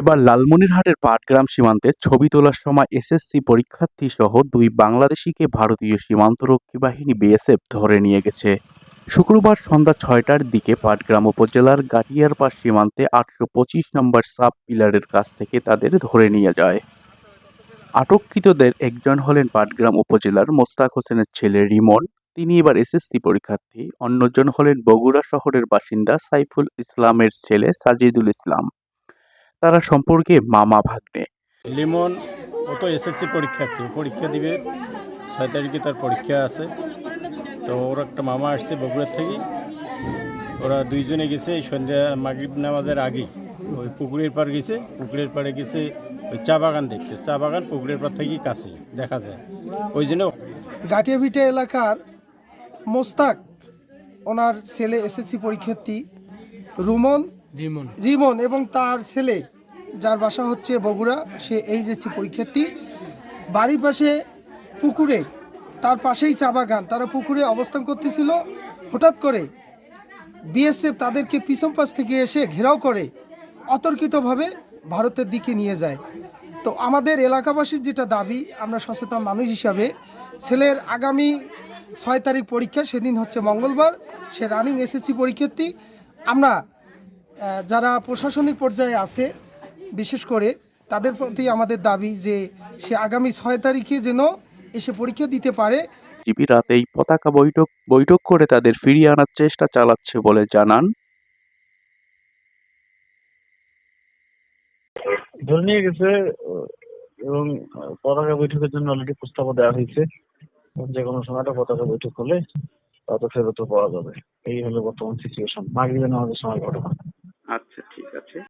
এবার লালমনিরহাটের পাটগ্রাম সীমান্তে ছবি তোলার সময় এসএসসি পরীক্ষার্থী সহ দুই বাংলাদেশিকে ভারতীয় সীমান্তরক্ষী বাহিনী বিএসএফ ধরে নিয়ে গেছে। শুক্রবার সন্ধ্যা ছয়টার দিকে পাটগ্রাম উপজেলার গাটিয়ারপাড় সীমান্তে আটশো পঁচিশ নম্বর সাব পিলারের কাছ থেকে তাদের ধরে নিয়ে যায়। আটককৃতদের একজন হলেন পাটগ্রাম উপজেলার মোস্তাক হোসেনের ছেলে রিমন। তিনি এবার এসএসসি পরীক্ষার্থী। অন্যজন হলেন বগুড়া শহরের বাসিন্দা সাইফুল ইসলামের ছেলে সাজিদুল ইসলাম। তারা সম্পর্কে মামা ভাগ্নে। লিমন ও তো এসএসসি পরীক্ষার্থী। পরীক্ষা দিবে ছয় তারিখে তার পরীক্ষা আছে। তো ওর একটা মামা আসছে বগুড়ার থেকে। ওরা দুইজনে গেছে এই সন্ধ্যা মাগরিব নামাজের আগেই। ওই পুকুরের পাড় গেছে পুকুরের পাড়ে গেছে ওই চা বাগান দেখতে। চা বাগান পুকুরের পাড় থেকেই কাছে দেখা যায়। ওই জন্য জাতীয় গাটিয়াভিটা এলাকার মোস্তাক ওনার ছেলে এসএসসি পরীক্ষার্থী রুমন রিমন। রিমন এবং তার ছেলে যার বাসা হচ্ছে বগুড়া, সে এইচএসসি পরীক্ষার্থী। বাড়ির পাশে পুকুরে, তার পাশেই চা বাগান। তারা পুকুরে অবস্থান করতেছিল। হঠাৎ করে বিএসএফ তাদেরকে পিছন পাশ থেকে এসে ঘেরাও করে, অতর্কিতভাবে ভারতের দিকে নিয়ে যায়। তো আমাদের এলাকাবাসীর যেটা দাবি, আমরা সচেতন মানুষ হিসাবে, ছেলের আগামী ছয় তারিখ পরীক্ষা, সেদিন হচ্ছে মঙ্গলবার, সে রানিং এসএসসি পরীক্ষার্থী। আমরা যারা প্রশাসনিক পর্যায়ে আছে বিশেষ করে তাদের প্রতি আমাদের দাবি যে সে আগামী ছয় তারিখে যেন এসে পরীক্ষা দিতে পারে। জিবি রাতেই পতাকা বৈঠক বৈঠক করে তাদের ফিরিয়ে আনার চেষ্টা চালাচ্ছে বলে জানান। ধরে নিয়ে গেছে এবং পতাকা বৈঠকের জন্য অলরেডি প্রস্তাবও দেওয়া হয়েছে। যে কোনো সময় একটা পতাকা বৈঠক হলে তাতে ফেরতও পাওয়া যাবে। এই হলো বর্তমান সিচুয়েশন মাগরিবে নামাজের সময় ঘটনা।